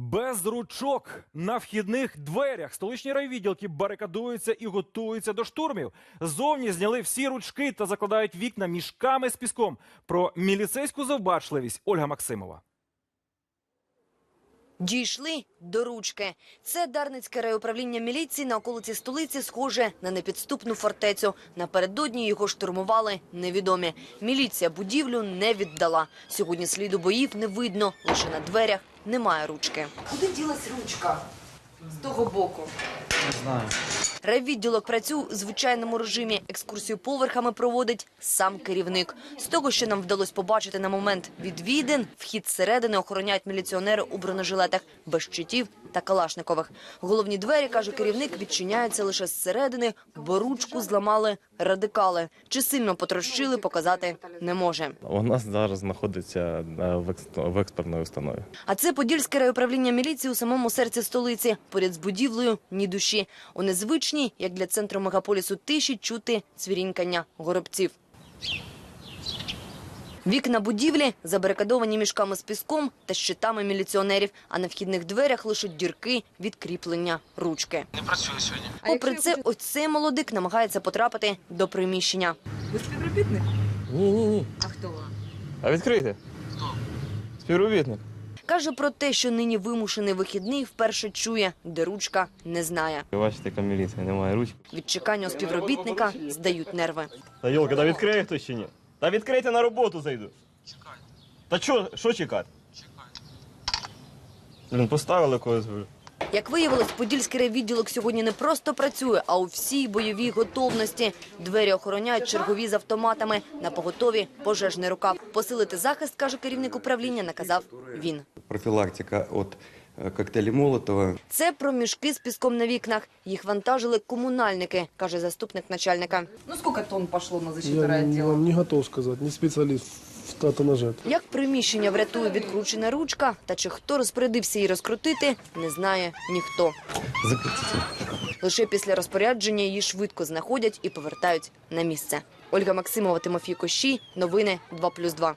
Без ручок на вхідних дверях столичні райвідділки барикадуються і готуються до штурмів. Зовні зняли всі ручки та закладають вікна мішками з піском. Про міліцейську завбачливість Ольга Максимова. Дійшли до ручки. Це Дарницьке райуправління міліції на околиці столиці схоже на непідступну фортецю. Напередодні його штурмували невідомі. Міліція будівлю не віддала. Сьогодні сліду боїв не видно, лише на дверях немає ручки. Куди ділась ручка? З того боку. Райвідділок працює у звичайному режимі. Екскурсію поверхами проводить сам керівник. З того, що нам вдалося побачити на момент відвідин, вхід зсередини охороняють міліціонери у бронежилетах без щитів та калашникових. Головні двері, каже керівник, відчиняються лише зсередини, бо ручку зламали радикали. Чи сильно потрощили, показати не може. У нас зараз знаходиться е, в екс- в експертній установі. А це Подільське райуправління міліції у самому серці столиці. Поряд з будівлею ні душі. У незвичній, як для центру мегаполісу, тиші чути цвірінькання горобців. Вікна будівлі забарикадовані мішками з піском та щитами міліціонерів, а на вхідних дверях лише дірки від кріплення ручки. Не працює сьогодні. Попри це, ось цей молодик намагається потрапити до приміщення. Ви співробітник? Ні, ні, ні. А хто? А відкрийте. Співробітник. Каже про те, що нині вимушений вихідний, вперше чує, де ручка не знає. Бачите, яка міліція, немає ручки. Від чекання у співробітника здають нерви. Та йолка, та відкриє хтось чи ні? Та відкрийте на роботу зайду. Чекай, Та що, що чекати? чекай. Блін, поставили когось. Як виявилось, Подільський райвідділок сьогодні не просто працює, а у всій бойовій готовності. Двері охороняють чергові з автоматами. На поготові пожежний рукав. Посилити захист, каже керівник управління, наказав він. Профилактика от э, коктейлей Молотова. Це про мішки з піском на вікнах. Їх вантажили комунальники, каже заступник начальника. Ну сколько тонн пошло на защиту Я не, готов сказать, не специалист в. Як приміщення врятує відкручена ручка, та чи хто розпорядився її розкрутити, не знає ніхто. Лише після розпорядження її швидко знаходять і повертають на місце. Ольга Максимова, Тимофій Кощій. Новини 2+,2.